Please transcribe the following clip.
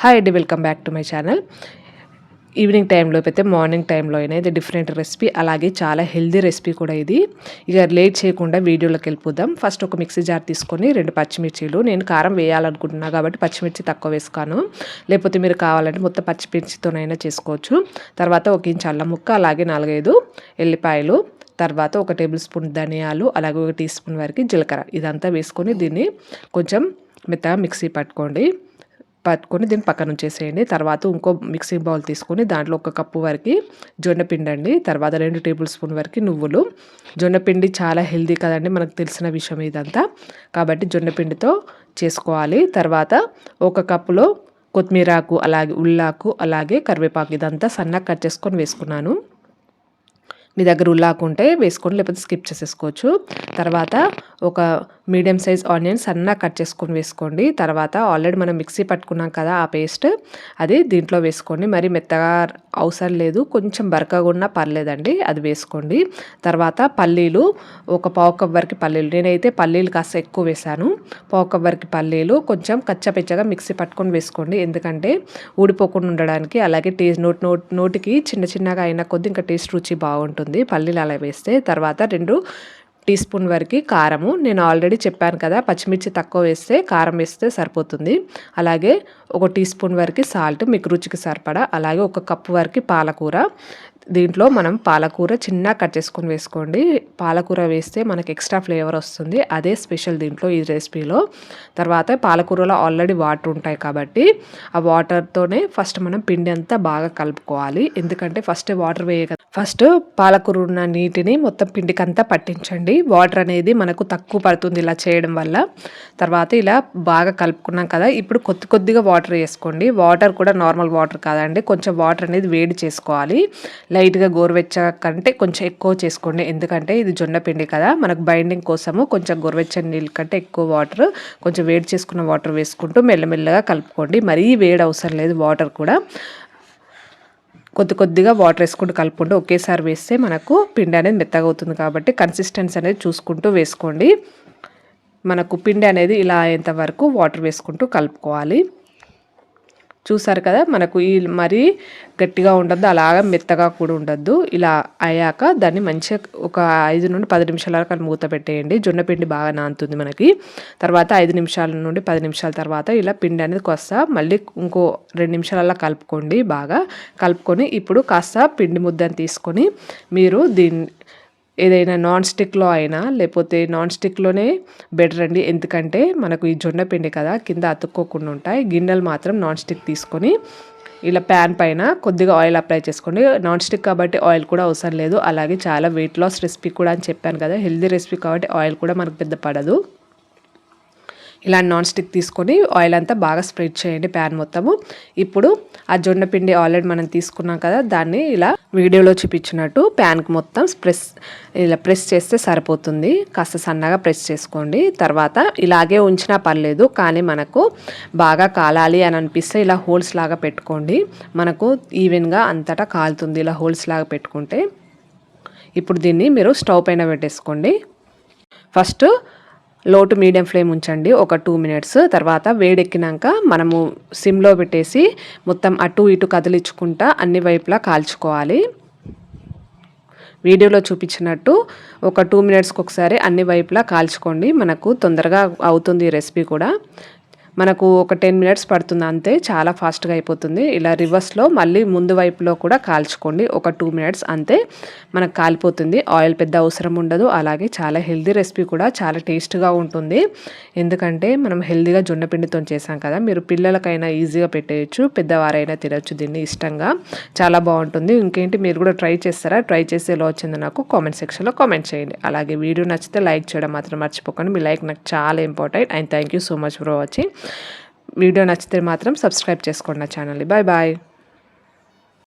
Hi అండి welcome back to my channel evening టైంలో అయితే మార్నింగ్ టైంలో అయినా ఇది డిఫరెంట్ రెసిపీ అలాగే చాలా హెల్దీ రెసిపీ కూడా ఇది. ఇక లేట్ చేయకుండా వీడియోలోకి వెళ్ళిపోదాం. ఫస్ట్ ఒక మిక్సీ జార్ తీసుకొని రెండు పచ్చిమిర్చీలు నేను కారం వేయాలనుకుంటున్నా కాబట్టి పచ్చిమిర్చి తక్కువ వేసుకాను లేకపోతే మీరు కావాలంటే మొత్తం పచ్చిమిర్చితోనైనా చేసుకోవచ్చు. తర్వాత ఒక ఇంచు అల్లం ముక్క అలాగే నాలుగైదు ఎల్లిపాయలు తర్వాత ఒక టేబుల్ స్పూన్ ధనియాలు అలాగే ఒక టీ స్పూన్ వరకు జీలకర్ర. ఇదంతా వేసుకొని దీన్ని కొంచెం మెత్తగా మిక్సీ పట్టుకోండి. పట్టుకొని దీన్ని పక్కన ఉంచేసేయండి. తర్వాత ఇంకో మిక్సింగ్ బౌల్ తీసుకొని దాంట్లో ఒక కప్పు వరకు జొన్నపిండి అండి. తర్వాత రెండు టేబుల్ స్పూన్ వరకు నువ్వులు. జొన్నపిండి చాలా హెల్దీ కదండి మనకు తెలిసిన విషయం ఇదంతా. కాబట్టి జొన్నపిండితో చేసుకోవాలి. తర్వాత ఒక కప్పులో కొత్తిమీరాకు అలాగే ఉల్లాకు అలాగే కరివేపాకు ఇదంతా సన్నగా కట్ చేసుకొని వేసుకున్నాను. మీ దగ్గర ఉల్లాకు ఉంటే వేసుకోండి లేకపోతే స్కిప్ చేసేసుకోవచ్చు. తర్వాత ఒక మీడియం సైజ్ ఆనియన్స్ సన్నగా కట్ చేసుకొని వేసుకోండి. తర్వాత ఆల్రెడీ మనం మిక్సీ పట్టుకున్నాం కదా ఆ పేస్ట్ అది దీంట్లో వేసుకోండి. మరి మెత్తగా అవసరం లేదు కొంచెం బరకగా ఉన్నా పర్లేదండి అది వేసుకోండి. తర్వాత పల్లీలు ఒక పావు కప్ వరకు పల్లీలు నేనైతే పల్లీలు కాస్త ఎక్కువ వేశాను. పావు కప్ వరకు పల్లీలు కొంచెం కచ్చపెచ్చగా మిక్సీ పట్టుకొని వేసుకోండి. ఎందుకంటే ఊడిపోకుండా ఉండడానికి అలాగే టేస్ట్ నోటి నోట్ నోటికి చిన్న చిన్నగా అయినా కొద్ది ఇంకా టేస్ట్ రుచి బాగుంటుంది పల్లీలు అలా వేస్తే. తర్వాత రెండు టీ స్పూన్ వరకు కారము. నేను ఆల్రెడీ చెప్పాను కదా పచ్చిమిర్చి తక్కువ వేస్తే కారం వేస్తే సరిపోతుంది. అలాగే ఒక టీ స్పూన్ వరకు సాల్ట్ మీకు రుచికి సరిపడా. అలాగే ఒక కప్పు వరకు పాలకూర. దీంట్లో మనం పాలకూర చిన్న కట్ చేసుకొని వేసుకోండి. పాలకూర వేస్తే మనకి ఎక్స్ట్రా ఫ్లేవర్ వస్తుంది. అదే స్పెషల్ దీంట్లో ఈ రెసిపీలో. తర్వాత పాలకూరలో ఆల్రెడీ వాటర్ ఉంటాయి కాబట్టి ఆ వాటర్తోనే ఫస్ట్ మనం పిండి అంతా బాగా కలుపుకోవాలి. ఎందుకంటే ఫస్ట్ వాటర్ వేయ ఫస్ట్ పాలకూర ఉన్న నీటిని మొత్తం పిండికంతా పట్టించండి. వాటర్ అనేది మనకు తక్కువ పడుతుంది ఇలా చేయడం వల్ల. తర్వాత ఇలా బాగా కలుపుకున్నాం కదా ఇప్పుడు కొద్ది కొద్దిగా వాటర్ వాటర్ వేసుకోండి. వాటర్ కూడా నార్మల్ వాటర్ కాదండి. కొంచెం వాటర్ అనేది వేడి చేసుకోవాలి. లైట్గా గోరువెచ్చ కంటే కొంచెం ఎక్కువ చేసుకోండి. ఎందుకంటే ఇది జొన్న పిండి కదా. మనకు బైండింగ్ కోసము కొంచెం గోరువెచ్చని నీళ్ళ కంటే ఎక్కువ వాటర్ కొంచెం వేడి చేసుకున్న వాటర్ వేసుకుంటూ మెల్లమెల్లగా కలుపుకోండి. మరీ వేడి అవసరం లేదు వాటర్ కూడా. కొద్ది కొద్దిగా వాటర్ వేసుకుంటూ కలుపుకుంటూ ఒకేసారి వేస్తే మనకు పిండి అనేది మెత్తగా అవుతుంది కాబట్టి కన్సిస్టెన్సీ అనేది చూసుకుంటూ వేసుకోండి. మనకు పిండి అనేది ఇలా అయ్యేంత వరకు వాటర్ వేసుకుంటూ కలుపుకోవాలి. చూసారు కదా మనకు ఈ మరీ గట్టిగా ఉండద్దు అలాగా మెత్తగా కూడా ఉండద్దు. ఇలా అయ్యాక దాన్ని మంచిగా ఒక ఐదు నుండి పది నిమిషాల వరకు మూత పెట్టేయండి. జొన్న పిండి బాగా నానుతుంది మనకి. తర్వాత ఐదు నిమిషాల నుండి పది నిమిషాల తర్వాత ఇలా పిండి అనేది కొస్తా మళ్ళీ ఇంకో రెండు నిమిషాలలో కలుపుకోండి బాగా. కలుపుకొని ఇప్పుడు కాస్త పిండి ముద్దని తీసుకొని మీరు దీన్ని ఏదైనా నాన్ స్టిక్లో అయినా లేకపోతే నాన్ స్టిక్లోనే బెటర్ అండి. ఎందుకంటే మనకు ఈ జొన్న పిండి కదా కింద అతుక్కోకుండా ఉంటాయి. గిన్నెలు మాత్రం నాన్ స్టిక్ తీసుకొని ఇలా ప్యాన్ పైన కొద్దిగా ఆయిల్ అప్లై చేసుకోండి. నాన్ స్టిక్ కాబట్టి ఆయిల్ కూడా అవసరం లేదు. అలాగే చాలా వెయిట్ లాస్ రెసిపీ కూడా అని చెప్పాను కదా హెల్దీ రెసిపీ కాబట్టి ఆయిల్ కూడా మనకు పెద్ద పడదు. ఇలా నాన్ స్టిక్ తీసుకొని ఆయిల్ అంతా బాగా స్ప్రెడ్ చేయండి ప్యాన్ మొత్తము. ఇప్పుడు ఆ జొన్న పిండి ఆల్రెడీ మనం తీసుకున్నాం కదా దాన్ని ఇలా వీడియోలో చూపించినట్టు ప్యాన్కి మొత్తం ప్రెస్ ఇలా ప్రెస్ చేస్తే సరిపోతుంది. కాస్త సన్నగా ప్రెస్ చేసుకోండి. తర్వాత ఇలాగే ఉంచినా పర్లేదు కానీ మనకు బాగా కాలాలి అని అనిపిస్తే ఇలా హోల్స్ లాగా పెట్టుకోండి. మనకు ఈవెన్గా అంతటా కాలుతుంది ఇలా హోల్స్ లాగా పెట్టుకుంటే. ఇప్పుడు దీన్ని మీరు స్టవ్ పైన పెట్టేసుకోండి. ఫస్ట్ లో టు మీడియం ఫ్లేమ్ ఉంచండి ఒక టూ మినిట్స్. తర్వాత వేడెక్కినాక మనము సిమ్లో పెట్టేసి మొత్తం అటు ఇటు కదిలించుకుంటా అన్ని వైపులా కాల్చుకోవాలి. వీడియోలో చూపించినట్టు ఒక టూ మినిట్స్కి ఒకసారి అన్ని వైపులా కాల్చుకోండి మనకు తొందరగా అవుతుంది రెసిపీ కూడా. మనకు ఒక టెన్ మినిట్స్ పడుతుంది అంతే చాలా ఫాస్ట్గా అయిపోతుంది. ఇలా రివర్స్లో మళ్ళీ ముందు వైపులో కూడా కాల్చుకోండి ఒక టూ మినిట్స్ అంతే మనకు కాలిపోతుంది. ఆయిల్ పెద్ద అవసరం ఉండదు అలాగే చాలా హెల్దీ రెసిపీ కూడా చాలా టేస్ట్గా ఉంటుంది. ఎందుకంటే మనం హెల్దీగా జొన్న పిండితో చేసాం కదా మీరు పిల్లలకైనా ఈజీగా పెట్టేయచ్చు పెద్దవారైనా తినచ్చు దీన్ని ఇష్టంగా. చాలా బాగుంటుంది. ఇంకేంటి మీరు కూడా ట్రై చేస్తారా? ట్రై చేసి ఎలా వచ్చిందో నాకు కామెంట్ సెక్షన్లో కామెంట్ చేయండి. అలాగే వీడియో నచ్చితే లైక్ చేయడం మాత్రం మర్చిపోకండి. మీ లైక్ నాకు చాలా important and thank you so much for watching. Video నచ్చితే మాత్రం సబ్స్క్రైబ్ చేసుకోండి నా ఛానల్ని. Bye bye.